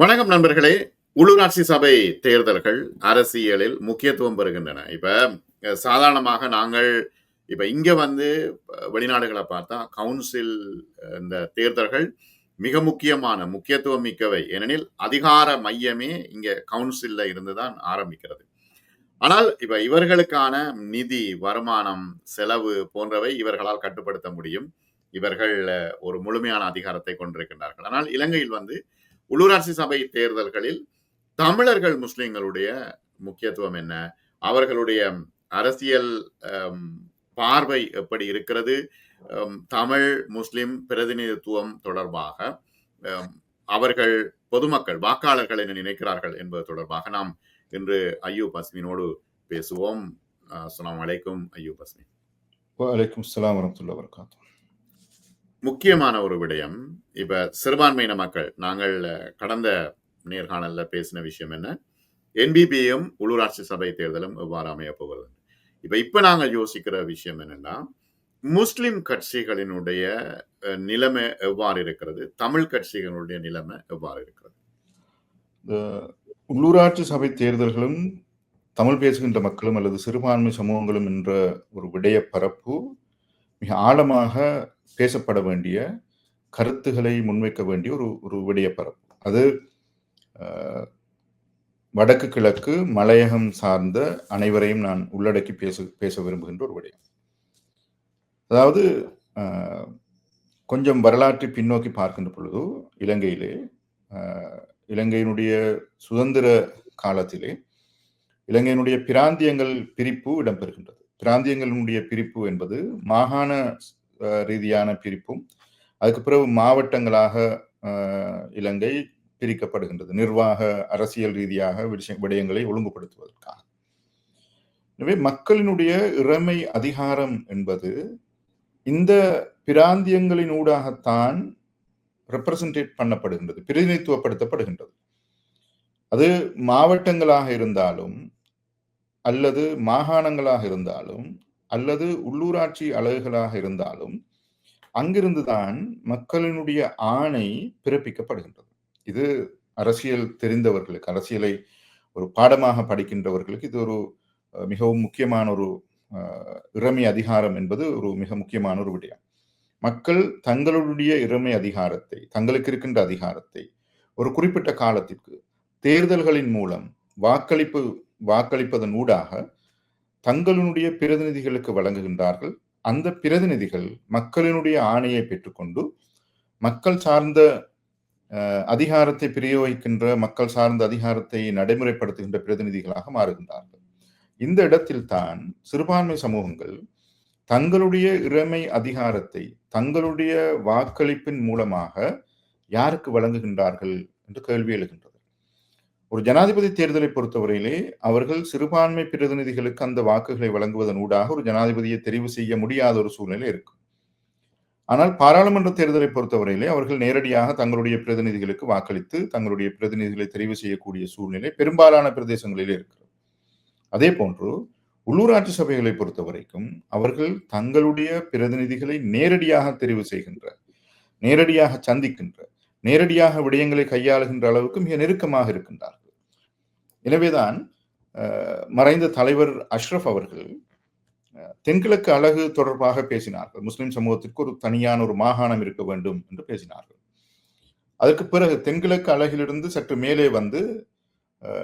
வணக்கம் நண்பர்களே. உள்ளூராட்சி சபை தேர்தல்கள் அரசியலில் முக்கியத்துவம் பெறுகின்றன. இப்ப சாதாரணமாக நாங்கள் இப்ப இங்க வந்து வெளிநாடுகளை பார்த்தா கவுன்சில் இந்த தேர்தல்கள் மிக முக்கியமான முக்கியத்துவம் மிக்கவை. ஏனெனில் அதிகார மையமே இங்க கவுன்சில்ல இருந்துதான் ஆரம்பிக்கிறது. ஆனால் இப்ப இவர்களுக்கான நிதி வருமானம் செலவு போன்றவை இவர்களால் கட்டுப்படுத்த முடியும். இவர்கள் ஒரு முழுமையான அதிகாரத்தை கொண்டிருக்கின்றார்கள். ஆனால் இலங்கையில் வந்து உள்ளூராட்சி சபை தேர்தல்களில் தமிழர்கள் முஸ்லிம்களுடைய முக்கியத்துவம் என்ன? அவர்களுடைய அரசியல் பார்வை எப்படி இருக்கிறது? தமிழ் முஸ்லிம் பிரதிநிதித்துவம் தொடர்பாக அவர்கள் பொதுமக்கள் வாக்காளர்கள் என்ன நினைக்கிறார்கள் என்பது தொடர்பாக நாம் இன்று ஐயூப் அஸ்மினோடு பேசுவோம். அஸ்லாம் வலைக்கும் ஐயூப் அஸ்மின் வலைக்கும் அஸ்லாம் வரமத்துல்லா வரகாத்து முக்கியமான ஒரு விடயம். இப்ப சிறுபான்மையின மக்கள் நாங்கள் கடந்த நேர்காணல்ல பேசின விஷயம் என்ன? என்பிபியும் உள்ளூராட்சி சபை தேர்தலும் எவ்வாறு அமைய போகிறது? இப்ப இப்ப நாங்கள் யோசிக்கிற விஷயம் என்னன்னா முஸ்லிம் கட்சிகளினுடைய நிலைமை எவ்வாறு இருக்கிறது? தமிழ் கட்சிகளுடைய நிலைமை எவ்வாறு இருக்கிறது? உள்ளூராட்சி சபை தேர்தல்களும் தமிழ் பேசுகின்ற மக்களும் அல்லது சிறுபான்மை சமூகங்களும் என்ற ஒரு விடய பரப்பு மிக ஆழமாக பேசப்பட வேண்டிய கருத்துக்களை முன்வைக்க வேண்டிய ஒரு ஒரு விடய பரப்பு அது வடக்கு கிழக்கு மலையகம் சார்ந்த அனைவரையும் நான் உள்ளடக்கி பேச பேச விரும்புகின்ற ஒரு விடயம். அதாவது கொஞ்சம் வரலாற்றை பின்னோக்கி பார்க்கின்ற பொழுது இலங்கையிலே இலங்கையினுடைய சுதந்திர காலத்திலே இலங்கையினுடைய பிராந்தியங்கள் பிரிப்பு இடம்பெறுகின்றது. பிராந்தியங்களினுடைய பிரிப்பு என்பது மாகாண ரீதியான பிரிப்பும் அதுக்கு பிறகு மாவட்டங்களாக இலங்கை பிரிக்கப்படுகின்றது. நிர்வாக அரசியல் ரீதியாக விஷய- விடயங்களை ஒழுங்குபடுத்துவதற்காக. எனவே மக்களினுடைய இறைமை அதிகாரம் என்பது இந்த பிராந்தியங்களின் ஊடாகத்தான் ரெப்ரசன்டேட் பண்ணப்படுகின்றது பிரதிநிதித்துவப்படுத்தப்படுகின்றது. அது மாவட்டங்களாக இருந்தாலும் அல்லது மாகாணங்களாக இருந்தாலும் அல்லது உள்ளூராட்சி அலகுகளாக இருந்தாலும் அங்கிருந்துதான் மக்களினுடைய ஆணை பிறப்பிக்கப்படுகின்றது. இது அரசியல் தெரிந்தவர்களுக்கு அரசியலை ஒரு பாடமாக படிக்கின்றவர்களுக்கு இது ஒரு மிகவும் முக்கியமான ஒரு இறமை இறைமை அதிகாரம் என்பது ஒரு மிக முக்கியமான ஒரு விடயம். மக்கள் தங்களுடைய இறைமை அதிகாரத்தை தங்களுக்கு இருக்கின்ற அதிகாரத்தை ஒரு குறிப்பிட்ட காலத்திற்கு தேர்தல்களின் மூலம் வாக்களிப்பு வாக்களிப்பதன் ஊடாக தங்களுடைய பிரதிநிதிகளுக்கு வழங்குகின்றார்கள். அந்த பிரதிநிதிகள் மக்களினுடைய ஆணையை பெற்றுக்கொண்டு மக்கள் சார்ந்த அதிகாரத்தை பிரயோகிக்கின்ற மக்கள் சார்ந்த அதிகாரத்தை நடைமுறைப்படுத்துகின்ற பிரதிநிதிகளாக மாறுகின்றார்கள். இந்த இடத்தில்தான் சிறுபான்மை சமூகங்கள் தங்களுடைய இறைமை அதிகாரத்தை தங்களுடைய வாக்களிப்பின் மூலமாக யாருக்கு வழங்குகின்றார்கள் என்று கேள்வி எழுகின்றது. ஒரு ஜனாதிபதி தேர்தலை பொறுத்தவரையிலே அவர்கள் சிறுபான்மை பிரதிநிதிகளுக்கு அந்த வாக்குகளை வழங்குவதன் ஊடாக ஒரு ஜனாதிபதியை தெரிவு செய்ய முடியாத ஒரு சூழ்நிலை இருக்கும். ஆனால் பாராளுமன்ற தேர்தலை பொறுத்தவரையிலே அவர்கள் நேரடியாக தங்களுடைய பிரதிநிதிகளுக்கு வாக்களித்து தங்களுடைய பிரதிநிதிகளை தெரிவு செய்யக்கூடிய சூழ்நிலை பெரும்பாலான பிரதேசங்களிலே இருக்கிறது. அதே போன்று உள்ளூராட்சி சபைகளை பொறுத்த வரைக்கும் அவர்கள் தங்களுடைய பிரதிநிதிகளை நேரடியாக தெரிவு செய்கின்ற நேரடியாக சந்திக்கின்ற நேரடியாக விடயங்களை கையாளுகின்ற அளவுக்கு மிக நெருக்கமாக இருக்கின்றார்கள். எனவேதான் மறைந்த தலைவர் அஷ்ரஃப் அவர்கள் தென்கிழக்கு அழகு தொடர்பாக பேசினார்கள். முஸ்லிம் சமூகத்திற்கு ஒரு தனியான ஒரு மாகாணம் இருக்க வேண்டும் என்று பேசினார்கள். அதற்கு பிறகு தென்கிழக்கு அழகிலிருந்து சற்று மேலே வந்து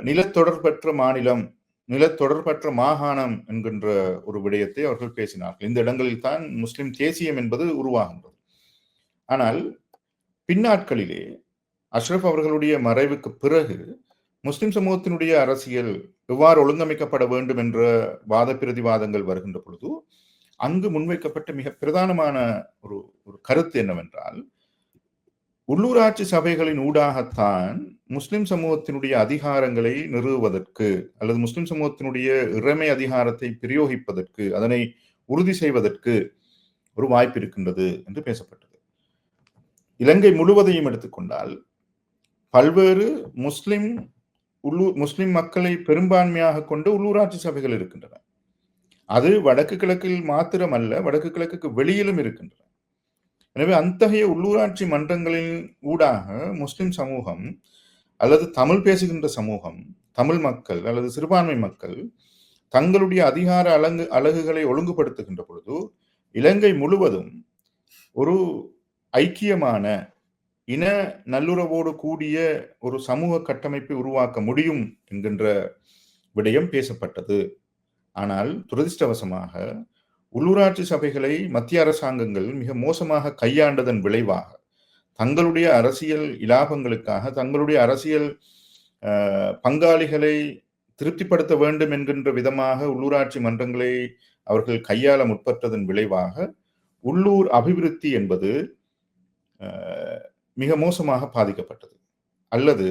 நிலத்தொடர்பற்ற மாநிலம் நிலத்தொடர்பற்ற மாகாணம் என்கின்ற ஒரு விடயத்தை அவர்கள் பேசினார்கள். இந்த இடங்களில் தான் முஸ்லிம் தேசியம் என்பது உருவாகின்றது. ஆனால் பின்னாட்களிலே அஷ்ரப் அவர்களுடைய மறைவுக்கு பிறகு முஸ்லிம் சமூகத்தினுடைய அரசியல் எவ்வாறு ஒழுங்கமைக்கப்பட வேண்டும் என்ற வாத பிரதிவாதங்கள் வருகின்ற பொழுது அங்கு முன்வைக்கப்பட்ட மிக பிரதானமான ஒரு ஒரு கருத்து என்னவென்றால் உள்ளூராட்சி சபைகளின் ஊடாகத்தான் முஸ்லிம் சமூகத்தினுடைய அதிகாரங்களை நிறுவுவதற்கு அல்லது முஸ்லிம் சமூகத்தினுடைய இறைமை அதிகாரத்தை பிரயோகிப்பதற்கு அதனை உறுதி செய்வதற்கு ஒரு வாய்ப்பு இருக்கின்றது என்று பேசப்பட்டது. இலங்கை முழுவதையும் எடுத்துக்கொண்டால் பல்வேறு முஸ்லிம் உள்ளூர் முஸ்லிம் மக்களை பெரும்பான்மையாக கொண்ட உள்ளூராட்சி சபைகள் இருக்கின்றன. அது வடக்கு கிழக்கில் மாத்திரமல்ல வடக்கு கிழக்குக்கு வெளியிலும் இருக்கின்றன. எனவே அத்தகைய உள்ளூராட்சி மன்றங்களின் ஊடாக முஸ்லிம் சமூகம் அல்லது தமிழ் பேசுகின்ற சமூகம் தமிழ் மக்கள் அல்லது சிறுபான்மை மக்கள் தங்களுடைய அதிகார அலங்கு அலகுகளை ஒழுங்குபடுத்துகின்ற பொழுது இலங்கை முழுவதும் ஒரு ஐக்கியமான இன நல்லுறவோடு கூடிய ஒரு சமூக கட்டமைப்பை உருவாக்க முடியும் என்கின்ற விடயம் பேசப்பட்டது. ஆனால் துரதிர்ஷ்டவசமாக உள்ளூராட்சி சபைகளை மத்திய அரசாங்கங்கள் மிக மோசமாக கையாண்டதன் விளைவாக தங்களுடைய அரசியல் இலாபங்களுக்காக தங்களுடைய அரசியல் பங்காளிகளை திருப்திப்படுத்த வேண்டும் என்கின்ற விதமாக உள்ளூராட்சி மன்றங்களை அவர்கள் கையாள முற்பட்டதன் விளைவாக உள்ளூர் அபிவிருத்தி என்பது மிக மோசமாக பாதிக்கப்பட்டது. அல்லது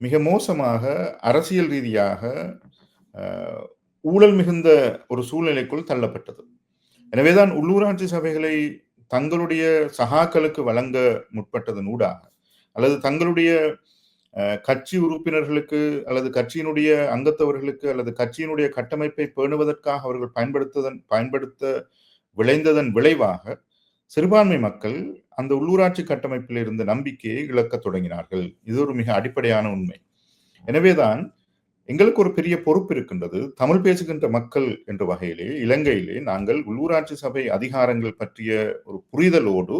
மிக மோசமாக அரசியல் ரீதியாக ஊழல் மிகுந்த ஒரு சூழ்நிலைக்குள் தள்ளப்பட்டது. எனவேதான் உள்ளூராட்சி சபைகளை தங்களுடைய சகாக்களுக்கு வழங்க முற்பட்டதன் ஊடாக அல்லது தங்களுடைய கட்சி உறுப்பினர்களுக்கு அல்லது கட்சியினுடைய அங்கத்தவர்களுக்கு அல்லது கட்சியினுடைய கட்டமைப்பை பேணுவதற்காக அவர்கள் பயன்படுத்ததன் பயன்படுத்த விளைந்ததன் விளைவாக சிறுபான்மை மக்கள் அந்த உள்ளூராட்சி கட்டமைப்பில் இருந்த நம்பிக்கையை இழக்கத் தொடங்கினார்கள். இது ஒரு மிக அடிப்படையான உண்மை. எனவேதான் எங்களுக்கு ஒரு பெரிய பொறுப்பு இருக்கின்றது. தமிழ் பேசுகின்ற மக்கள் என்ற வகையிலே இலங்கையிலே நாங்கள் உள்ளூராட்சி சபை அதிகாரங்கள் பற்றிய ஒரு புரிதலோடு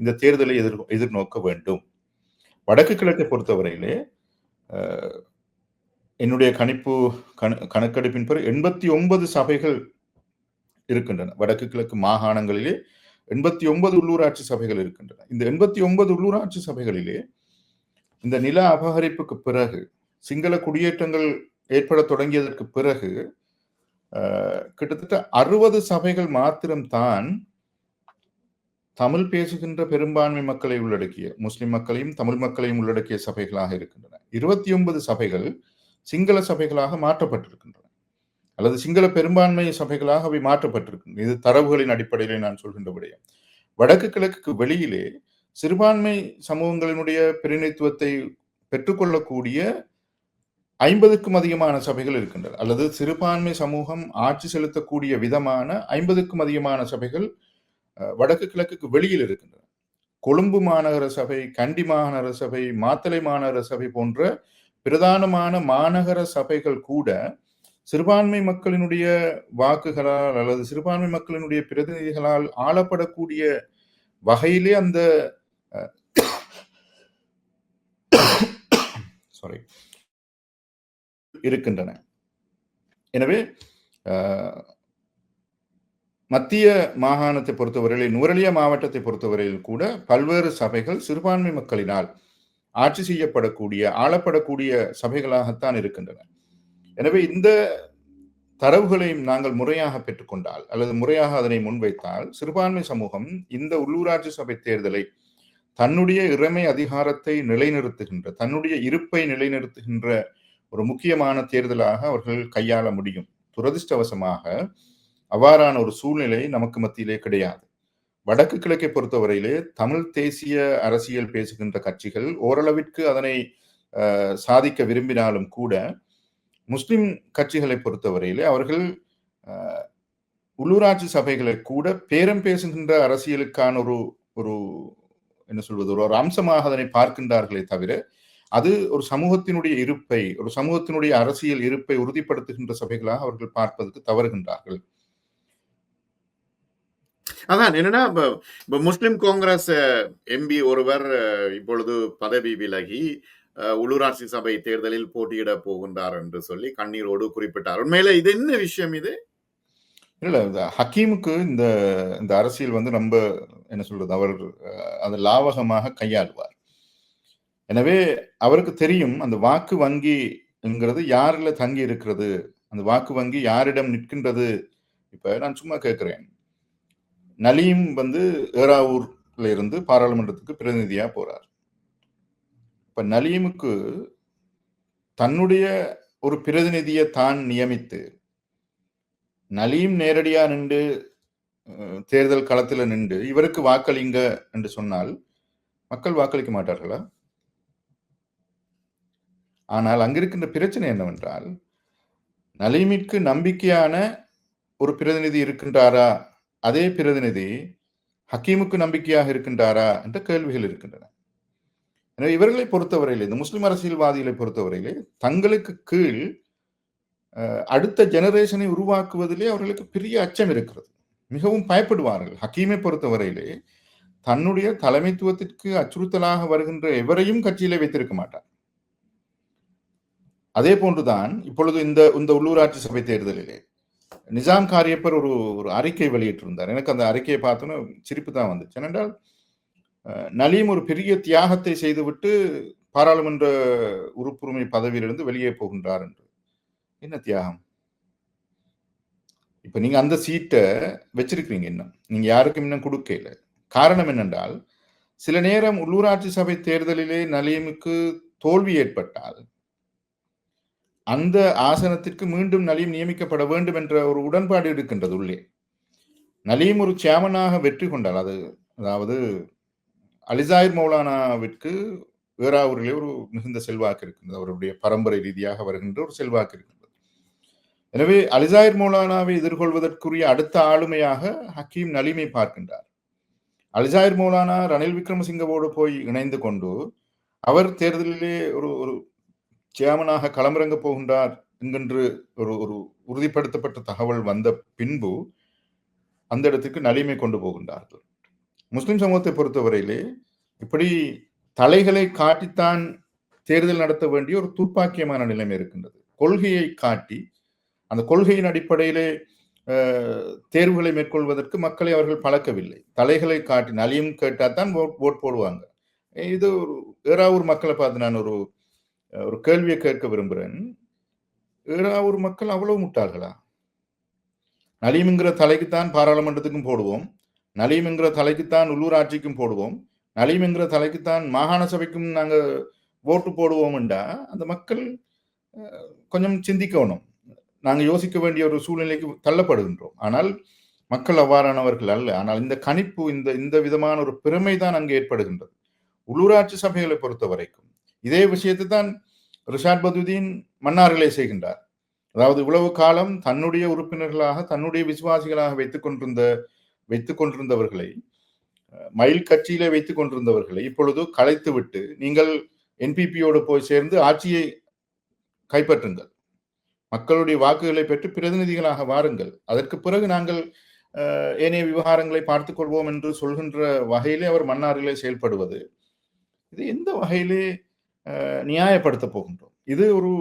இந்த தேர்தலை எதிர் எதிர்நோக்க வேண்டும். வடக்கு கிழக்கை பொறுத்தவரையிலே என்னுடைய கணிப்பு கண கணக்கெடுப்பின் பிறகு எண்பத்தி ஒன்பது சபைகள் இருக்கின்றன. வடக்கு கிழக்கு மாகாணங்களிலே எண்பத்தி ஒன்பது உள்ளூராட்சி சபைகள் இருக்கின்றன. இந்த எண்பத்தி ஒன்பது உள்ளூராட்சி சபைகளிலே இந்த நில அபகரிப்புக்கு பிறகு சிங்கள குடியேற்றங்கள் ஏற்பட தொடங்கியதற்கு பிறகு கிட்டத்தட்ட அறுபது சபைகள் மாத்திரம்தான் தமிழ் பேசுகின்ற பெரும்பான்மை மக்களை உள்ளடக்கிய முஸ்லிம் மக்களையும் தமிழ் மக்களையும் உள்ளடக்கிய சபைகளாக இருக்கின்றன. இருபத்தி ஒன்பது சபைகள் சிங்கள சபைகளாக மாற்றப்பட்டிருக்கின்றன. அல்லது சிங்கள பெரும்பான்மை சபைகளாக அவை மாற்றப்பட்டிருக்கும். இது தரவுகளின் அடிப்படையிலே நான் சொல்கின்ற விடயம் வடக்கு கிழக்குக்கு வெளியிலே சிறுபான்மை சமூகங்களினுடைய பிரதிநிதித்துவத்தை பெற்றுக்கொள்ளக்கூடிய ஐம்பதுக்கும் அதிகமான சபைகள் இருக்கின்றன. அல்லது சிறுபான்மை சமூகம் ஆட்சி செலுத்தக்கூடிய விதமான ஐம்பதுக்கும் அதிகமான சபைகள் வடக்கு கிழக்குக்கு வெளியில் இருக்கின்றன. கொழும்பு மாநகர சபை கண்டி மாநகர சபை மாத்தளை மாநகர சபை போன்ற பிரதானமான மாநகர சபைகள் கூட சிறுபான்மை மக்களினுடைய வாக்குகளால் அல்லது சிறுபான்மை மக்களினுடைய பிரதிநிதிகளால் ஆளப்படக்கூடிய வகையிலே அந்த சாரி இருக்கின்றன. எனவே மத்திய மாகாணத்தை பொறுத்தவரையில் நுவரெலியா மாவட்டத்தை பொறுத்தவரையில் கூட பல்வேறு சபைகள் சிறுபான்மை மக்களினால் ஆட்சி செய்யப்படக்கூடிய ஆளப்படக்கூடிய சபைகளாகத்தான் இருக்கின்றன. எனவே இந்த தரவுகளையும் நாங்கள் முறையாக பெற்றுக்கொண்டால் அல்லது முறையாக அதனை முன்வைத்தால் சிறுபான்மை சமூகம் இந்த உள்ளூராட்சி சபை தேர்தலை தன்னுடைய இறைமை அதிகாரத்தை நிலைநிறுத்துகின்ற தன்னுடைய இருப்பை நிலைநிறுத்துகின்ற ஒரு முக்கியமான தேர்தலாக அவர்கள் கையாள முடியும். துரதிர்ஷ்டவசமாக அவ்வாறான ஒரு சூழ்நிலை நமக்கு மத்தியிலே கிடையாது. வடக்கு கிழக்கை பொறுத்தவரையிலே தமிழ் தேசிய அரசியல் பேசுகின்ற கட்சிகள் ஓரளவிற்கு அதனை சாதிக்க விரும்பினாலும் கூட முஸ்லிம் கட்சிகளை பொறுத்தவரையிலே அவர்கள் உள்ளூராட்சி சபைகளை கூட பேரம் பேசுகின்ற அரசியலுக்கான ஒரு ஒரு என்ன சொல்வது ஒரு அம்சமாக அதனை பார்க்கின்றார்களே தவிர அது ஒரு சமூகத்தினுடைய இருப்பை ஒரு சமூகத்தினுடைய அரசியல் இருப்பை உறுதிப்படுத்துகின்ற சபைகளாக அவர்கள் பார்ப்பதற்கு தவறுகின்றார்கள். அதான் என்னன்னா இப்ப முஸ்லிம் காங்கிரஸ் எம்பி ஒருவர் இப்பொழுது பதவி விலகி உள்ளூராட்சி சபை தேர்தலில் போட்டியிட போகின்றார் என்று சொல்லி கண்ணீரோடு குறிப்பிட்டார். உண்மையில இது என்ன விஷயம் இது? இல்ல இந்த ஹக்கீமுக்கு இந்த இந்த அரசியல் வந்து ரொம்ப என்ன சொல்றது அவர் அது லாவகமாக கையாளுவார். எனவே அவருக்கு தெரியும் அந்த வாக்கு வங்கிங்கிறது யாரில் தங்கி இருக்கிறது? அந்த வாக்கு வங்கி யாரிடம் நிற்கின்றது? இப்ப நான் சும்மா கேட்கிறேன் நலீம் வந்து ஏறாவூர்ல இருந்து பாராளுமன்றத்துக்கு பிரதிநிதியா போறார். இப்ப நலீமுக்கு தன்னுடைய ஒரு பிரதிநிதியை தான் நியமித்து நலீம் நேரடியா நின்று தேர்தல் களத்துல நின்று இவருக்கு வாக்களிங்க என்று சொன்னால் மக்கள் வாக்களிக்க மாட்டார்களா? ஆனால் அங்கிருக்கின்ற பிரச்சனை என்னவென்றால் நலீமிற்கு நம்பிக்கையான ஒரு பிரதிநிதி இருக்கின்றாரா? அதே பிரதிநிதி ஹக்கீமுக்கு நம்பிக்கையாக இருக்கின்றாரா? என்ற கேள்விகள் இருக்கின்றன. எனவே இவர்களை பொறுத்தவரையிலே இந்த முஸ்லிம் அரசியல்வாதிகளை பொறுத்தவரையிலே தங்களுக்கு கீழ் அஹ், அடுத்த ஜெனரேஷனை உருவாக்குவதிலே அவர்களுக்கு பெரிய அச்சம் இருக்கிறது. மிகவும் பயப்படுவார்கள். ஹக்கீமை பொறுத்தவரையிலே தன்னுடைய தலைமைத்துவத்திற்கு அச்சுறுத்தலாக வருகின்ற எவரையும் கட்சியிலே வைத்திருக்க மாட்டார். அதே போன்றுதான் இப்பொழுது இந்த இந்த உள்ளூராட்சி சபை தேர்தலிலே நிஜாம் காரியப்பர் ஒரு ஒரு அறிக்கை வெளியிட்டிருந்தார். எனக்கு அந்த அறிக்கையை பார்த்தோன்னு சிரிப்பு தான் வந்துச்சு. ஏனென்றால் நலீம் ஒரு பெரிய தியாகத்தை செய்துவிட்டு பாராளுமன்ற உறுப்புரிமை பதவியிலிருந்து வெளியே போகின்றார் என்று. என்ன தியாகம்? இப்ப நீங்க அந்த சீட்டை வச்சிருக்கிறீங்க இன்னும். நீங்க யாருக்கும் இன்னும் கொடுக்கல. காரணம் என்னென்றால் சில நேரம் உள்ளூராட்சி சபை தேர்தலிலே நலீமுக்கு தோல்வி ஏற்பட்டால் அந்த ஆசனத்திற்கு மீண்டும் நலீம் நியமிக்கப்பட வேண்டும் என்ற ஒரு உடன்பாடு இருக்கின்றது உள்ளே. நலீம் ஒரு சேமனாக வெற்றி கொண்டால் அது அதாவது அலிசாயிர் மௌலானாவிற்கு வேறாவூரிலே ஒரு மிகுந்த செல்வாக்கு இருக்கின்றது. அவருடைய பரம்பரை ரீதியாக வருகின்ற ஒரு செல்வாக்கு இருக்கின்றது. எனவே அலிசாயிர் மௌலானாவை எதிர்கொள்வதற்குரிய அடுத்த ஆளுமையாக ஹக்கீம் நலிமை பார்க்கின்றார். அலிசாயிர் மௌலானா ரணில் விக்ரமசிங்கவோடு போய் இணைந்து கொண்டு அவர் தேர்தலிலே ஒரு ஒரு சேமனாக களமிறங்க போகின்றார் என்கின்ற ஒரு ஒரு உறுதிப்படுத்தப்பட்ட தகவல் வந்த பின்பு அந்த இடத்துக்கு நலிமை கொண்டு போகின்றார்கள். முஸ்லிம் சமூகத்தை பொறுத்தவரையிலே இப்படி தலைகளை காட்டித்தான் தேர்தல் நடத்த வேண்டிய ஒரு துர்ப்பாக்கியமான நிலைமை இருக்கின்றது. கொள்கையை காட்டி அந்த கொள்கையின் அடிப்படையிலே தேர்வுகளை மேற்கொள்வதற்கு மக்களை அவர்கள் பழக்கவில்லை. தலைகளை காட்டி நலியும் கேட்டால் தான் ஓட் ஓட் போடுவாங்க. இது ஒரு ஏறாவூர் மக்களை பார்த்து நான் ஒரு ஒரு கேள்வியை கேட்க விரும்புகிறேன். ஏறாவூர் மக்கள் அவ்வளவு முட்டாள்களா? நலீம்ங்கிற தலைக்குத்தான் பாராளுமன்றத்துக்கும் போடுவோம். நலீம்ங்கிற தலைக்குத்தான் உள்ளூராட்சிக்கும் போடுவோம். நலீம்ங்கிற தலைக்குத்தான் மாகாண சபைக்கும் நாங்கள் ஓட்டு போடுவோம்டா அந்த மக்கள் கொஞ்சம் சிந்திக்கணும். நாங்கள் யோசிக்க வேண்டிய ஒரு சூழ்நிலைக்கு தள்ளப்படுகின்றோம். ஆனால் மக்கள் அவ்வாறானவர்கள் அல்ல. ஆனால் இந்த கணிப்பு இந்த இந்த விதமான ஒரு பெருமை தான் அங்கு ஏற்படுகின்றது. உள்ளூராட்சி சபைகளை பொறுத்த வரைக்கும் இதே விஷயத்தை தான் ரிஷாட் பதுதீன் மன்னார்களை செய்கின்றார். அதாவது இவ்வளவு காலம் தன்னுடைய உறுப்பினர்களாக தன்னுடைய விசுவாசிகளாக வைத்துக் கொண்டிருந்த வைத்து கொண்டிருந்தவர்களை மயில் கட்சியிலே வைத்து கொண்டிருந்தவர்களை இப்பொழுது கலைத்துவிட்டு நீங்கள் என்பிபியோடு போய் சேர்ந்து ஆட்சியை கைப்பற்றுங்கள். மக்களுடைய வாக்குகளை பெற்று பிரதிநிதிகளாக வாருங்கள். அதற்கு பிறகு நாங்கள் ஏனைய விவகாரங்களை பார்த்துக் கொள்வோம் என்று சொல்கின்ற வகையிலே அவர் மன்னாரிலே செயல்படுவது. இது எந்த வகையிலே நியாயப்படுத்த போகின்றோம்? இது ஒரு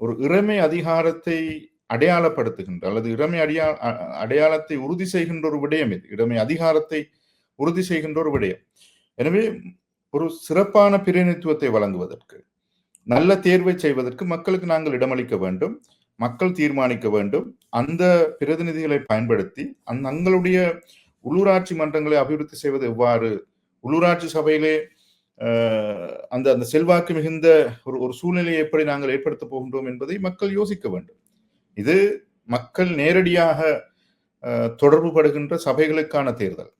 ஒரு இறைமை அதிகாரத்தை அடையாளப்படுத்துகின்ற அல்லது இடமை அடையா அடையாளத்தை உறுதி செய்கின்ற ஒரு விடயம் இது. இடமை அதிகாரத்தை உறுதி செய்கின்ற ஒரு விடயம். எனவே ஒரு சிறப்பான பிரதிநிதித்துவத்தை வழங்குவதற்கு நல்ல தேர்வை செய்வதற்கு மக்களுக்கு நாங்கள் இடமளிக்க வேண்டும். மக்கள் தீர்மானிக்க வேண்டும். அந்த பிரதிநிதிகளை பயன்படுத்தி அந்த தங்களுடைய உள்ளூராட்சி மன்றங்களை அபிவிருத்தி செய்வது எவ்வாறு உள்ளூராட்சி சபையிலே அந்த அந்த செல்வாக்கு மிகுந்த ஒரு ஒரு சூழ்நிலையை எப்படி நாங்கள் ஏற்படுத்த போகின்றோம் என்பதை மக்கள் யோசிக்க வேண்டும். இது மக்கள் நேரடியாக தொடர்பு படுகின்ற சபைகளுக்கான தேர்தல்.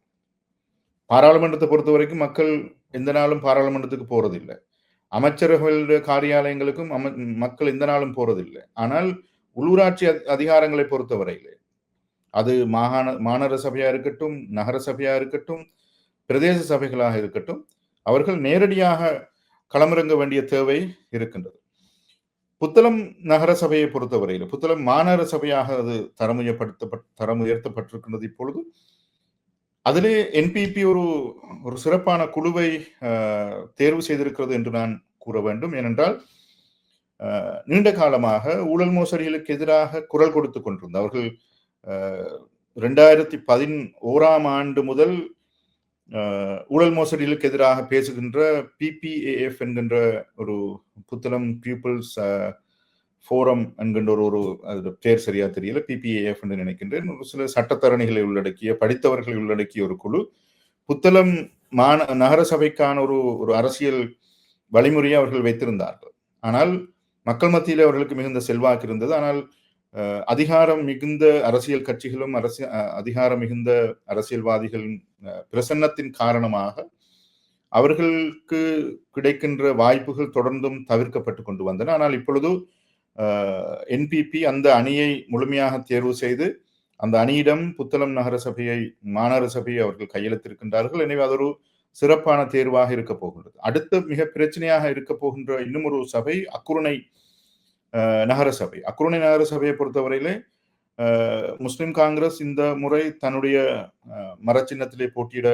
பாராளுமன்றத்தை பொறுத்த வரைக்கும் மக்கள் எந்த நாளும் பாராளுமன்றத்துக்கு போறதில்லை. அமைச்சர்களுடைய காரியாலயங்களுக்கும் அம மக்கள் எந்த நாளும் போறதில்லை. ஆனால் உள்ளூராட்சி அதி- அதிகாரங்களை பொறுத்தவரையிலே அது மாகாண மாநகர சபையா இருக்கட்டும் நகர சபையா இருக்கட்டும் பிரதேச சபைகளாக இருக்கட்டும் அவர்கள் நேரடியாக களமிறங்க வேண்டிய தேவை இருக்கின்றது. புத்தளம் நகர சபையை பொறுத்தவரையில் புத்தளம் மாநகர சபையாக அது தரம் தரம் உயர்த்தப்பட்டிருக்கின்றது இப்பொழுது அதிலே என்பிபி ஒரு ஒரு சிறப்பான குழுவை தேர்வு செய்திருக்கிறது என்று நான் கூற வேண்டும். ஏனென்றால் நீண்ட காலமாக ஊழல் மோசடிகளுக்கு எதிராக குரல் கொடுத்து கொண்டிருந்த அவர்கள் ரெண்டாயிரத்தி பதின் ஓராம் ஆண்டு முதல் ஊழல் மோசடிகளுக்கு எதிராக பேசுகின்ற பிபிஏஎஃப் என்கின்ற ஒரு புத்தளம் பீப்புள்ஸ் ஃபோரம் என்கின்ற ஒரு ஒரு அது பேர் சரியா தெரியல. பிபிஏஎஃப் என்று நினைக்கின்றேன். ஒரு சில சட்டத்தரணிகளை உள்ளடக்கிய படித்தவர்களை உள்ளடக்கிய ஒரு குழு. புத்தளம் மாந நகர சபைக்கான ஒரு ஒரு அரசியல் வழிமுறையை அவர்கள் வைத்திருந்தார்கள். ஆனால் மக்கள் மத்தியில் அவர்களுக்கு மிகுந்த செல்வாக்கு இருந்தது. ஆனால் அதிகாரம் மிகுந்த அரசியல் கட்சிகளும் அரசியல் அதிகாரம் மிகுந்த அரசியல்வாதிகளின் பிரசன்னத்தின் காரணமாக அவர்களுக்கு கிடைக்கின்ற வாய்ப்புகள் தொடர்ந்தும் தவிர்க்கப்பட்டு கொண்டு வந்தன. ஆனால் இப்பொழுது என்பிபி அந்த அணியை முழுமையாக தேர்வு செய்து அந்த அணியிடம் புத்தளம் நகர சபையை மாநகர சபையை அவர்கள் கையெழுத்திருக்கின்றார்கள். எனவே அது ஒரு சிறப்பான தேர்வாக இருக்க போகின்றது. அடுத்த மிக பிரச்சனையாக இருக்க போகின்ற இன்னும் ஒரு சபை அக்குருணை நகரசபை. நகர நகரசபையை நகர சபையை பொறுத்தவரையிலே முஸ்லிம் காங்கிரஸ் இந்த முறை தன்னுடைய மரச்சின்னத்திலே போட்டியிட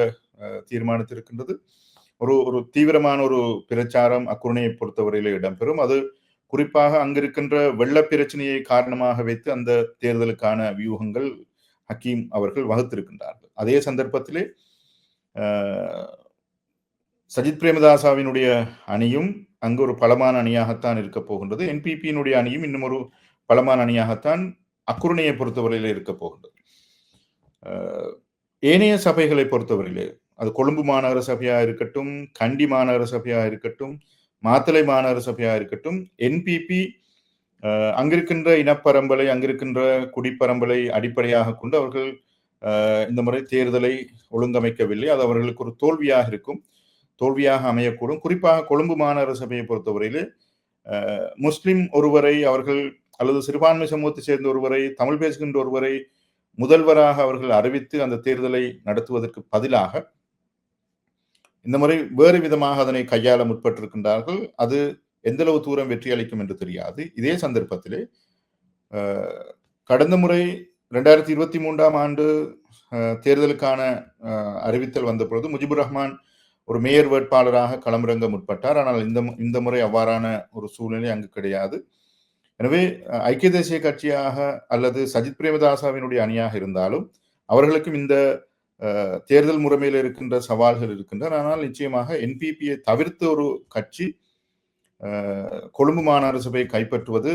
தீர்மானித்திருக்கின்றது. ஒரு ஒரு தீவிரமான ஒரு பிரச்சாரம் அக்குருணையை பொறுத்தவரையிலே இடம்பெறும். அது குறிப்பாக அங்கிருக்கின்ற வெள்ள பிரச்சனையை காரணமாக வைத்து அந்த தேர்தலுக்கான வியூகங்கள் ஹக்கீம் அவர்கள் வகுத்திருக்கின்றார்கள். அதே சந்தர்ப்பத்திலே சஜித் பிரேமதாசாவினுடைய அணியும் அங்கு ஒரு பலமான அணியாகத்தான் இருக்க போகின்றது. என்பிபியினுடைய அணியும் இன்னும் ஒரு பலமான அணியாகத்தான் அக்குருணையை பொறுத்தவரையிலே இருக்க போகின்றது. ஏனைய சபைகளை பொறுத்தவரையிலே அது கொழும்பு மாநகர சபையா இருக்கட்டும் கண்டி மாநகர சபையா இருக்கட்டும் மாத்தளை மாநகர சபையா இருக்கட்டும் என்பிபி அங்கிருக்கின்ற இனப்பரம்பலை அங்கிருக்கின்ற குடிப்பரம்பலை அடிப்படையாக கொண்டு அவர்கள் இந்த முறை தேர்தலை ஒழுங்கமைக்கவில்லை. அது அவர்களுக்கு ஒரு தோல்வியாக இருக்கும். தோல்வியாக அமையக்கூடும். குறிப்பாக கொழும்பு மாநகர சபையை பொறுத்தவரையிலே அஹ், முஸ்லிம் ஒருவரை அவர்கள் அல்லது சிறுபான்மை சமூகத்தை சேர்ந்த ஒருவரை தமிழ் பேசுகின்ற ஒருவரை முதல்வராக அவர்கள் அறிவித்து அந்த தேர்தலை நடத்துவதற்கு பதிலாக இந்த முறை வேறு விதமாக அதனை கையாள முற்பட்டிருக்கின்றார்கள். அது எந்தளவு தூரம் வெற்றி அளிக்கும் என்று தெரியாது. இதே சந்தர்ப்பத்திலே கடந்த முறை ரெண்டாயிரத்தி இருபத்தி மூன்றாம் ஆண்டு அஹ், தேர்தலுக்கான அஹ், அறிவித்தல் வந்த பொழுது முஜிபுர் ரஹ்மான் ஒரு மேயர் வேட்பாளராக களமிறங்க முற்பட்டார். ஆனால் இந்த மு- இந்த முறை அவ்வாறான ஒரு சூழ்நிலை அங்கு கிடையாது. எனவே ஐக்கிய தேசிய கட்சியாக அல்லது சஜித் பிரேமதாசாவினுடைய அணியாக இருந்தாலும் அவர்களுக்கும் இந்த தேர்தல் முறைமையில் இருக்கின்ற சவால்கள் இருக்கின்றன. ஆனால் நிச்சயமாக என்பிபியை தவிர்த்து ஒரு கட்சி கொழும்பு மாநகர சபையை கைப்பற்றுவது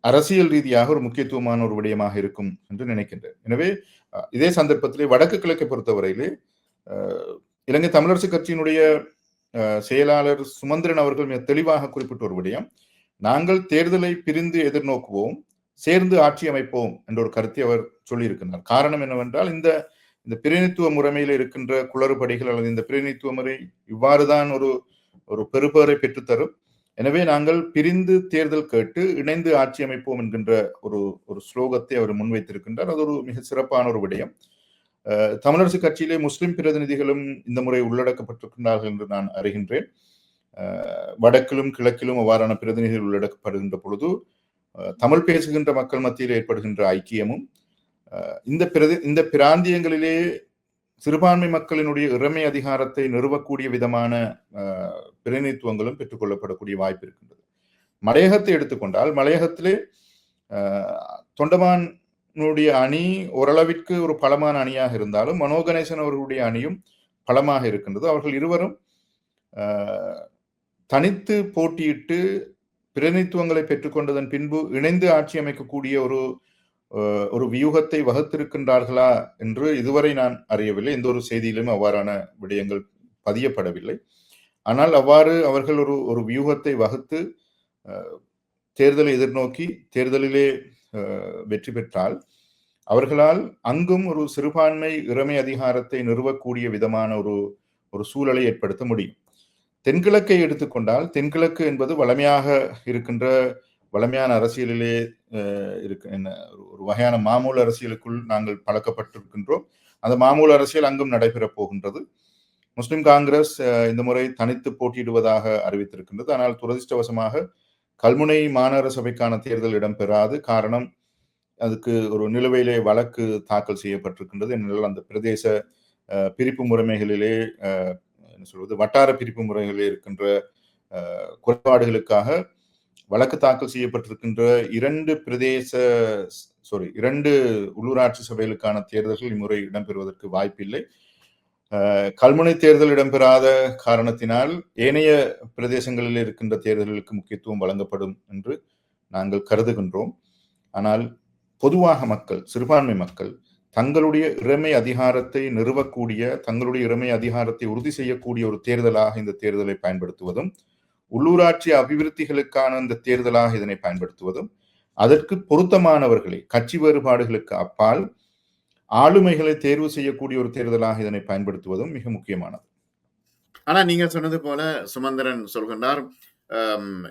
அரசியல் ரீதியாக ஒரு முக்கியத்துவமான ஒரு விடயமாக இருக்கும் என்று நினைக்கின்றேன். எனவே இதே சந்தர்ப்பத்திலே வடக்கு கிழக்கை பொறுத்தவரையிலே இலங்கை தமிழரசு கட்சியினுடைய செயலாளர் சுமந்திரன் அவர்கள் மிக தெளிவாக குறிப்பிட்ட ஒரு விடயம். நாங்கள் தேர்தலை பிரிந்து எதிர்நோக்குவோம் சேர்ந்து ஆட்சி அமைப்போம் என்ற ஒரு கருத்தை அவர் சொல்லியிருக்கிறார் காரணம் என்னவென்றால் இந்த இந்த பிரதிநிதித்துவ முறைமையில் இருக்கின்ற குளறுபடிகள் அல்லது இந்த பிரதிநிதித்துவ முறை இவ்வாறுதான் ஒரு ஒரு பெறுபேறை பெற்றுத்தரும். எனவே நாங்கள் பிரிந்து தேர்தல் கேட்டு இணைந்து ஆட்சி அமைப்போம் என்கின்ற ஒரு ஒரு ஸ்லோகத்தை அவர் முன்வைத்திருக்கின்றார். அது ஒரு மிக சிறப்பான ஒரு விடயம். தமிழரசு கட்சியிலே முஸ்லிம் பிரதிநிதிகளும் இந்த முறை உள்ளடக்கப்பட்டிருக்கின்றார்கள் என்று நான் அறிகின்றேன். வடக்கிலும் கிழக்கிலும் அவ்வாறான பிரதிநிதிகள் உள்ளடக்கப்படுகின்ற பொழுது தமிழ் பேசுகின்ற மக்கள் மத்தியில் ஏற்படுகின்ற ஐக்கியமும் இந்த பிரதி இந்த பிராந்தியங்களிலே சிறுபான்மை மக்களினுடைய இறைமை அதிகாரத்தை நிறுவக்கூடிய விதமான பிரதிநிதித்துவங்களும் பெற்றுக்கொள்ளப்படக்கூடிய வாய்ப்பு இருக்கின்றது. மலையகத்தை எடுத்துக்கொண்டால் மலையகத்திலே தொண்டமான் அவர்களுடைய அணி ஓரளவிற்கு ஒரு பலமான அணியாக இருந்தாலும் மனோ கணேசன் அவர்களுடைய அணியும் பலமாக இருக்கின்றது. அவர்கள் இருவரும் தனித்து போட்டியிட்டு பிரதிநிதித்துவங்களை பெற்றுக்கொண்டதன் பின்பு இணைந்து ஆட்சி அமைக்கக்கூடிய ஒரு ஒரு வியூகத்தை வகுத்திருக்கின்றார்களா என்று இதுவரை நான் அறியவில்லை. எந்த ஒரு செய்தியிலும் அவ்வாறான விடயங்கள் பதியப்படவில்லை. ஆனால் அவ்வாறு அவர்கள் ஒரு ஒரு வியூகத்தை வகுத்து தேர்தலை எதிர்நோக்கி தேர்தலிலே வெற்றி பெற்றால் அவர்களால் அங்கும் ஒரு சிறுபான்மை இறைமை அதிகாரத்தை நிறுவக்கூடிய விதமான ஒரு ஒரு சூழலை ஏற்படுத்த முடியும். தென்கிழக்கை எடுத்துக்கொண்டால் தென்கிழக்கு என்பது வளமையாக இருக்கின்ற வளமையான அரசியலிலே அஹ், இருக்கு என்ன ஒரு- ஒரு வகையான மாமூல் அரசியலுக்குள் நாங்கள் பழக்கப்பட்டிருக்கின்றோம். அந்த மாமூல் அரசியல் அங்கும் நடைபெறப் போகின்றது. முஸ்லிம் காங்கிரஸ் இந்த முறை தனித்து போட்டியிடுவதாக அறிவித்திருக்கின்றது. ஆனால் துரதிர்ஷ்டவசமாக கல்முனை மாநகர சபைக்கான தேர்தல் இடம்பெறாது காரணம் அதுக்கு ஒரு நிலுவையிலே வழக்கு தாக்கல் செய்யப்பட்டிருக்கின்றது. என்னால் அந்த பிரதேச பிரிப்பு முறைமைகளிலே என்ன சொல்வது வட்டார பிரிப்பு முறைகளிலே இருக்கின்ற குறைபாடுகளுக்காக வழக்கு தாக்கல் செய்யப்பட்டிருக்கின்ற இரண்டு பிரதேச சாரி இரண்டு உள்ளூராட்சி சபைகளுக்கான தேர்தல்கள் இம்முறை இடம்பெறுவதற்கு வாய்ப்பில்லை. கல்முனை தேர்தல் இடம்பெறாத காரணத்தினால் ஏனைய பிரதேசங்களில் இருக்கின்ற தேர்தல்களுக்கு முக்கியத்துவம் வழங்கப்படும் என்று நாங்கள் கருதுகின்றோம். ஆனால் பொதுவாக மக்கள் சிறுபான்மை மக்கள் தங்களுடைய இறைமை அதிகாரத்தை நிறுவக்கூடிய தங்களுடைய இறைமை அதிகாரத்தை உறுதி செய்யக்கூடிய ஒரு தேர்தலாக இந்த தேர்தலை பயன்படுத்துவதும் உள்ளூராட்சி அபிவிருத்திகளுக்கான இந்த தேர்தலாக இதனை பயன்படுத்துவதும் அதற்கு பொருத்தமானவர்களை கட்சி வேறுபாடுகளுக்கு அப்பால் ஆளுமைகளை தேர்வு செய்யக்கூடிய ஒரு தேர்தலாக இதனை பயன்படுத்துவதும் மிக முக்கியமானது. ஆனா நீங்க சொன்னது போல சுமந்திரன் சொல்கின்றார்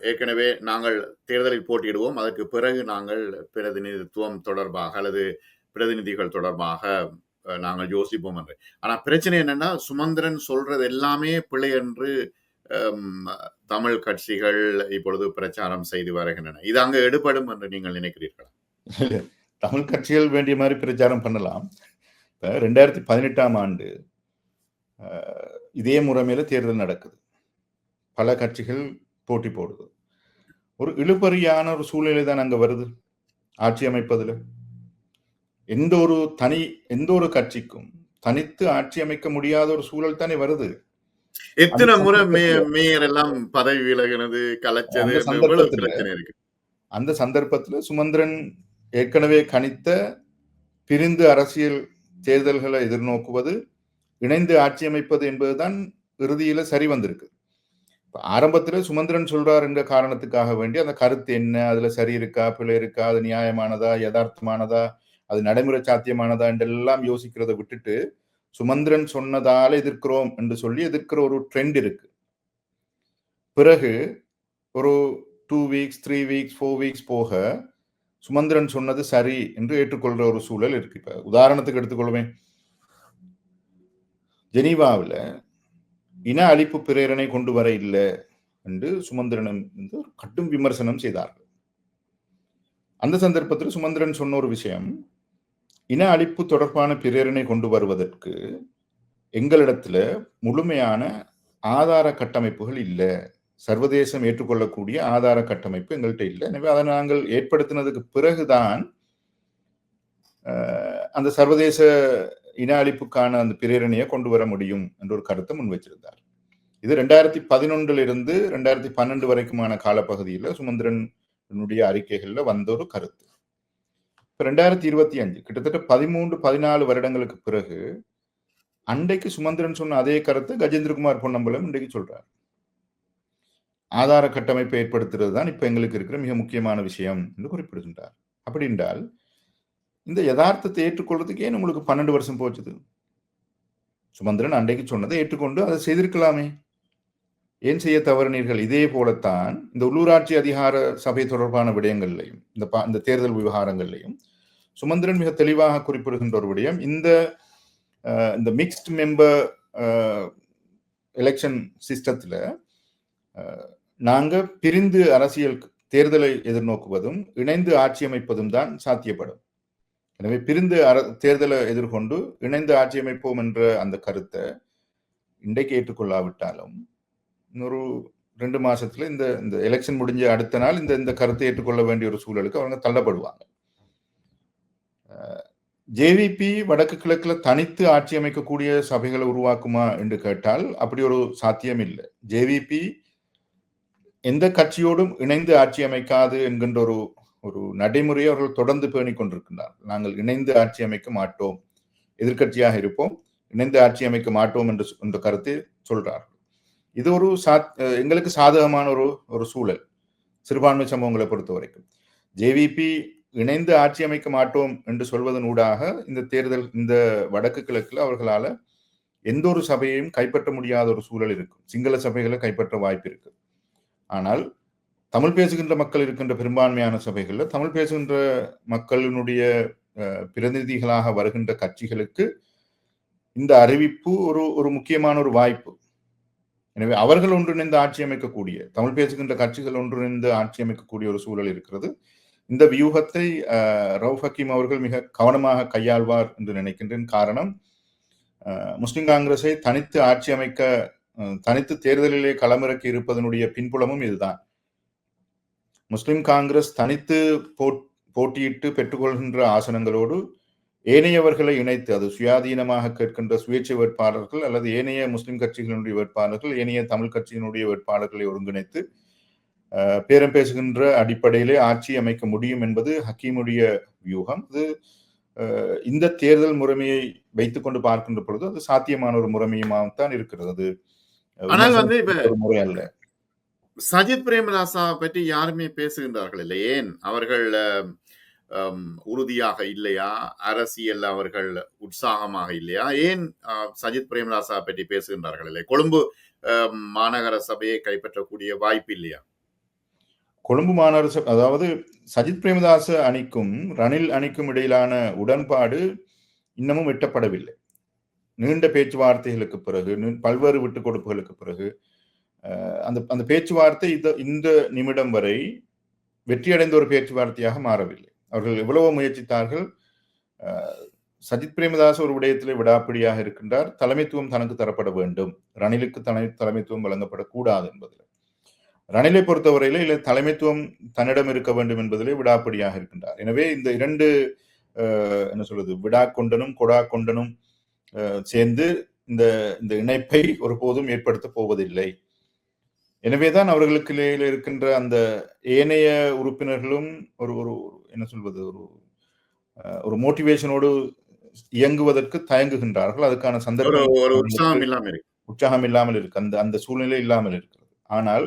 ஏற்கனவே நாங்கள் தேர்தலில் போட்டியிடுவோம். அதற்கு பிறகு நாங்கள் பிரதிநிதித்துவம் தொடர்பாக அல்லது பிரதிநிதிகள் தொடர்பாக நாங்கள் யோசிப்போம் என்று. ஆனா பிரச்சனை என்னன்னா சுமந்திரன் சொல்றது எல்லாமே பிழை என்று தமிழ் கட்சிகள் இப்பொழுது பிரச்சாரம் செய்து வருகின்றன. இது அங்க எடுபடும் என்று நீங்கள் நினைக்கிறீர்களா? தமிழ் கட்சிகள் வேண்டிய மாதிரி பிரச்சாரம் பண்ணலாம். இப்போ ரெண்டாயிரத்தி பதினெட்டாம் ஆண்டு இதே முறைமையில தேர்தல் நடக்குது. பல கட்சிகள் போட்டி போடுது. ஒரு இழுபறியான ஒரு சூழ்நிலை தான் அங்க வருது ஆட்சி அமைப்பதுல. எந்த ஒரு தனி எந்த ஒரு கட்சிக்கும் தனித்து ஆட்சி அமைக்க முடியாத ஒரு சூழல் தானே வருது. எத்தனை முறை மேயர் எல்லாம் பதவி விலகினது கலைச்சது அந்த சந்தர்ப்பத்தில் சுமந்திரன் ஏற்கனவே கணித்த பிரிந்து அரசியல் தேர்தல்களை எதிர்நோக்குவது இணைந்து ஆட்சி அமைப்பது என்பதுதான் இறுதியில் சரி வந்திருக்கு. இப்போ ஆரம்பத்தில் சுமந்திரன் சொல்றார் என்ற காரணத்துக்காக வேண்டி அந்த கருத்து என்ன அதுல சரி இருக்கா பிழை இருக்கா அது நியாயமானதா யதார்த்தமானதா அது நடைமுறை சாத்தியமானதா என்றெல்லாம் யோசிக்கிறதை விட்டுட்டு சுமந்திரன் சொன்னதால் எதிர்க்கிறோம் என்று சொல்லி எதிர்க்கிற ஒரு ட்ரெண்ட் இருக்கு. பிறகு ஒரு two weeks three weeks four weeks போக சுமந்திரன் சொன்னது சரி என்று ஏற்றுக்கொள்ற ஒரு சூழல் இருக்கு இப்ப. உதாரணத்துக்கு எடுத்துக்கொள்வேன் ஜெனீவாவில் இன அழிப்பு பிரேரணை கொண்டு வர இல்லை என்று சுமந்திரன் வந்து கட்டும் விமர்சனம் செய்தார்கள். அந்த சந்தர்ப்பத்தில் சுமந்திரன் சொன்ன ஒரு விஷயம் இன அழிப்பு தொடர்பான பிரேரணை கொண்டு வருவதற்கு எங்களிடத்துல முழுமையான ஆதார கட்டமைப்புகள் இல்லை. சர்வதேசம் ஏற்றுக்கொள்ளக்கூடிய ஆதார கட்டமைப்பு எங்கள்கிட்ட இல்லை. எனவே அதை நாங்கள் ஏற்படுத்தினதுக்கு பிறகுதான் அந்த சர்வதேச இன அழிப்புக்கான அந்த பிரேரணையை கொண்டு வர முடியும் என்ற ஒரு கருத்தை முன் வச்சிருந்தார். இது ரெண்டாயிரத்தி பதினொன்றுல இருந்து ரெண்டாயிரத்தி பன்னெண்டு வரைக்குமான காலப்பகுதியில் சுமந்திரனுடைய அறிக்கைகளில் வந்த ஒரு கருத்து. இப்போ ரெண்டாயிரத்தி இருபத்தி அஞ்சு கிட்டத்தட்ட பதிமூன்று பதினாலு வருடங்களுக்கு பிறகு அன்றைக்கு சுமந்திரன் சொன்ன அதே கருத்தை கஜேந்திரகுமார் பொன்னம்பலம் இன்றைக்கு சொல்றார். ஆதார கட்டமைப்பை ஏற்படுத்துறது தான் இப்போ எங்களுக்கு இருக்கிற மிக முக்கியமான விஷயம் என்று குறிப்பிடுகின்றார். அப்படி என்றால் இந்த யதார்த்தத்தை ஏற்றுக்கொள்றதுக்கு ஏன் உங்களுக்கு பன்னெண்டு வருஷம் போச்சுது? சுமந்திரன் அன்றைக்கு சொன்னதை ஏற்றுக்கொண்டு அதை செய்திருக்கலாமே. ஏன் செய்ய தவறினீர்கள்? இதே போலத்தான் இந்த உள்ளூராட்சி அதிகார சபை தொடர்பான விடயங்கள்லையும் இந்த பா- இந்த தேர்தல் விவகாரங்கள்லையும் சுமந்திரன் மிக தெளிவாக குறிப்பிடுகின்ற ஒரு விடயம் இந்த இந்த மிக்ஸ்ட் மெம்பர் எலெக்ஷன் சிஸ்டத்தில் நாங்கள் பிரிந்து அரசியல் தேர்தலை எதிர்நோக்குவதும் இணைந்து ஆட்சி அமைப்பதும் தான் சாத்தியப்படும். எனவே பிரிந்து அர தேர்தலை எதிர்கொண்டு இணைந்து ஆட்சி அமைப்போம் என்ற அந்த கருத்தை இன்றைக்கு ஏற்றுக்கொள்ளாவிட்டாலும் இன்னொரு ரெண்டு மாசத்துல இந்த இந்த எலெக்ஷன் முடிஞ்ச அடுத்த நாள் இந்த இந்த கருத்தை ஏற்றுக்கொள்ள வேண்டிய ஒரு சூழலுக்கு அவங்க தள்ளப்படுவாங்க. ஜேவிபி வடக்கு கிழக்கில் தனித்து ஆட்சி அமைக்கக்கூடிய சபைகளை உருவாக்குமா என்று கேட்டால் அப்படி ஒரு சாத்தியம் இல்லை. ஜேவிபி எந்த கட்சியோடும் இணைந்து ஆட்சி அமைக்காது என்கின்ற ஒரு ஒரு நடைமுறையை அவர்கள் தொடர்ந்து பேணிக் கொண்டிருக்கின்றார். நாங்கள் இணைந்து ஆட்சி அமைக்க மாட்டோம். எதிர்க்கட்சியாக இருப்போம். இணைந்து ஆட்சி அமைக்க மாட்டோம் என்று சொ- என்ற கருத்தை சொல்றார்கள் இது ஒரு சாத் எங்களுக்கு சாதகமான ஒரு ஒரு சூழல். சிறுபான்மை சமூகங்களை பொறுத்த வரைக்கும். ஜேவிபி இணைந்து ஆட்சி அமைக்க மாட்டோம் என்று சொல்வதன் ஊடாக இந்த தேர்தல் இந்த வடக்கு கிழக்கில் அவர்களால் எந்த ஒரு சபையையும் கைப்பற்ற முடியாத ஒரு சூழல் இருக்கும். சிங்கள சபைகளை கைப்பற்ற வாய்ப்பு இருக்குது ஆனால் தமிழ் பேசுகின்ற மக்கள் இருக்கின்ற பெரும்பான்மையான சபைகளில் தமிழ் பேசுகின்ற மக்களினுடைய பிரதிநிதிகளாக வருகின்ற கட்சிகளுக்கு இந்த அறிவிப்பு ஒரு ஒரு முக்கியமான ஒரு வாய்ப்பு. எனவே அவர்கள் ஒன்றிணைந்து ஆட்சி அமைக்கக்கூடிய தமிழ் பேசுகின்ற கட்சிகள் ஒன்றிணைந்து ஆட்சி அமைக்கக்கூடிய ஒரு சூழல் இருக்கிறது. இந்த வியூகத்தை ரவுஃப் ஹக்கீம் அவர்கள் மிக கவனமாக கையாள்வார் என்று நினைக்கின்றேன். காரணம் முஸ்லிம் காங்கிரஸை தனித்து ஆட்சி அமைக்க தனித்து தேர்தலிலே களமிறக்கி இருப்பதனுடைய பின்புலமும் இதுதான். முஸ்லிம் காங்கிரஸ் தனித்து போட்- போட்டியிட்டு பெற்றுக்கொள்கின்ற ஆசனங்களோடு ஏனையவர்களை இணைத்து அது சுயாதீனமாக கேட்கின்ற சுயேட்சை வேட்பாளர்கள் அல்லது ஏனைய முஸ்லிம் கட்சிகளினுடைய வேட்பாளர்கள் ஏனைய தமிழ் கட்சியினுடைய வேட்பாளர்களை ஒருங்கிணைத்து பேரம் பேசுகின்ற அடிப்படையிலே ஆட்சி அமைக்க முடியும் என்பது ஹக்கீமுடைய வியூகம். இது இந்த தேர்தல் முறைமையை வைத்துக்கொண்டு பார்க்கின்ற பொழுது அது சாத்தியமான ஒரு முறைமையுமாகத்தான் இருக்கிறது. அது ஆனால் வந்து இப்ப சஜித் பிரேமதாசா பற்றி யாருமே பேசுகின்றார்கள் இல்லை. ஏன்? அவர்கள் உறுதியாக இல்லையா? அரசியல் அவர்கள் உற்சாகமாக இல்லையா? ஏன் சஜித் பிரேமதாசா பற்றி பேசுகின்றார்கள் இல்லை? கொழும்பு மாநகர சபையை கைப்பற்றக்கூடிய வாய்ப்பு இல்லையா? கொழும்பு மாநகர சபை அதாவது சஜித் பிரேமதாச அணிக்கும் ரணில் அணிக்கும் இடையிலான உடன்பாடு இன்னமும் எட்டப்படவில்லை. நீண்ட பேச்சுவார்த்தைகளுக்கு பிறகு பல்வேறு விட்டுக் கொடுப்புகளுக்கு பிறகு அந்த அந்த பேச்சுவார்த்தை இந்த இந்த நிமிடம் வரை வெற்றியடைந்த ஒரு பேச்சுவார்த்தையாக மாறவில்லை. அவர்கள் எவ்வளவோ முயற்சித்தார்கள். சஜித் பிரேமதாஸ் ஒரு விடயத்திலே விடாப்பிடியாக இருக்கின்றார். தலைமைத்துவம் தனக்கு தரப்பட வேண்டும். ரணிலுக்கு தலை தலைமைத்துவம் வழங்கப்படக்கூடாது என்பதில். ரணிலை பொறுத்தவரையிலே இல்லை தலைமைத்துவம் தன்னிடம் இருக்க வேண்டும் என்பதிலே விடாப்பிடியாக இருக்கின்றார். எனவே இந்த இரண்டு என்ன சொல்வது விடா கொண்டனும் கொடா கொண்டனும் சேர்ந்து இந்த இந்த இணைப்பை ஒருபோதும் ஏற்படுத்த போவதில்லை. எனவேதான் அவர்களுக்கு இருக்கின்ற அந்த ஏனைய உறுப்பினர்களும் ஒரு ஒரு என்ன சொல்வது ஒரு ஒரு மோட்டிவேஷனோடு இயங்குவதற்கு தயங்குகின்றார்கள். அதுக்கான சந்தர்ப்பம் உற்சாகம் இருக்கு. இல்லாமல் இருக்கு. அந்த அந்த சூழ்நிலை இல்லாமல் இருக்கிறது. ஆனால்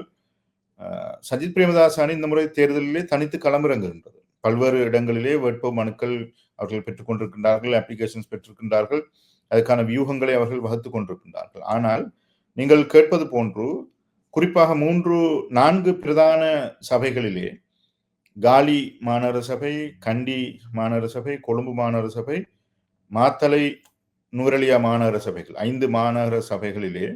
சஜித் பிரேமதாஸ் அணி இந்த முறை தேர்தலிலே தனித்து களமிறங்குகின்றது. பல்வேறு இடங்களிலே வேட்பு மனுக்கள் அவர்கள் பெற்றுக் கொண்டிருக்கின்றார்கள் அப்ளிகேஷன்ஸ் பெற்றிருக்கின்றார்கள். அதுக்கான வியூகங்களை அவர்கள் வகுத்துக் கொண்டிருக்கின்றார்கள். ஆனால் நீங்கள் கேட்பது போன்று குறிப்பாக மூன்று நான்கு பிரதான சபைகளிலே காலி மாநகர சபை கண்டி மாநகர சபை கொழும்பு மாநகர சபை மாத்தலை நூரலியா மாநகர சபைகள் ஐந்து மாநகர சபைகளிலே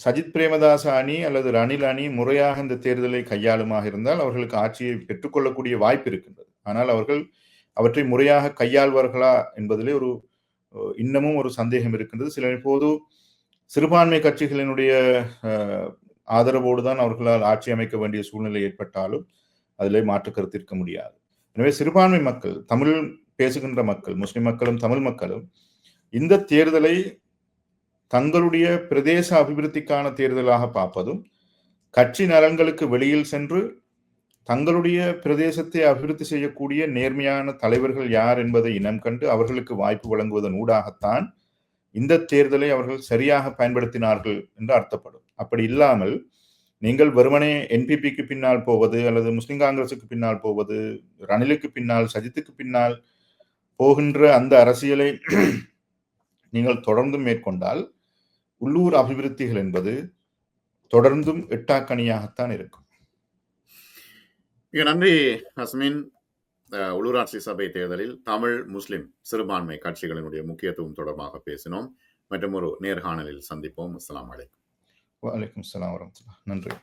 சஜித் பிரேமதாச அணி அல்லது ரணில் அணி முறையாக இந்த தேர்தலை கையாளுமாக இருந்தால் அவர்களுக்கு ஆட்சியை பெற்றுக்கொள்ளக்கூடிய வாய்ப்பு இருக்கின்றது. ஆனால் அவர்கள் அவற்றை முறையாக கையாள்வார்களா என்பதிலே ஒரு இன்னமும் ஒரு சந்தேகம் இருக்கின்றது. சில இப்போது சிறுபான்மை கட்சிகளினுடைய ஆதரவோடு தான் அவர்களால் ஆட்சி அமைக்க வேண்டிய சூழ்நிலை ஏற்பட்டாலும் அதிலே மாற்று கருத்து இருக்க முடியாது. எனவே சிறுபான்மை மக்கள் தமிழ் பேசுகின்ற மக்கள் முஸ்லிம் மக்களும் தமிழ் மக்களும் இந்த தேர்தலை தங்களுடைய பிரதேச அபிவிருத்திக்கான தேர்தலாக பார்ப்பதும் கட்சி நலன்களுக்கு வெளியில் சென்று தங்களுடைய பிரதேசத்தை அபிவிருத்தி செய்யக்கூடிய நேர்மையான தலைவர்கள் யார் என்பதை இனம் கண்டு அவர்களுக்கு வாய்ப்பு வழங்குவதன் ஊடாகத்தான் இந்த தேர்தலை அவர்கள் சரியாக பயன்படுத்தினார்கள் என்று அர்த்தப்படும். அப்படி இல்லாமல் நீங்கள் வெறுமனே என்பிபிக்கு பின்னால் போவது அல்லது முஸ்லிம் காங்கிரசுக்கு பின்னால் போவது ரணிலுக்கு பின்னால் சஜித்துக்கு பின்னால் போகின்ற அந்த அரசியலை நீங்கள் தொடர்ந்து மேற்கொண்டால் உள்ளூர் அபிவிருத்திகள் என்பது தொடர்ந்தும் எட்டாக்கணியாகத்தான் இருக்கும். மிக நன்றி அஸ்மின் உள்ளூராட்சி சபை தேர்தலில் தமிழ் முஸ்லிம் சிறுபான்மை கட்சிகளினுடைய முக்கியத்துவம் தொடர்பாக பேசினோம். மற்றும் ஒரு நேர்காணலில் சந்திப்போம். அஸ்லாம் அலைக்கும். வலைக்கம் நன்றி.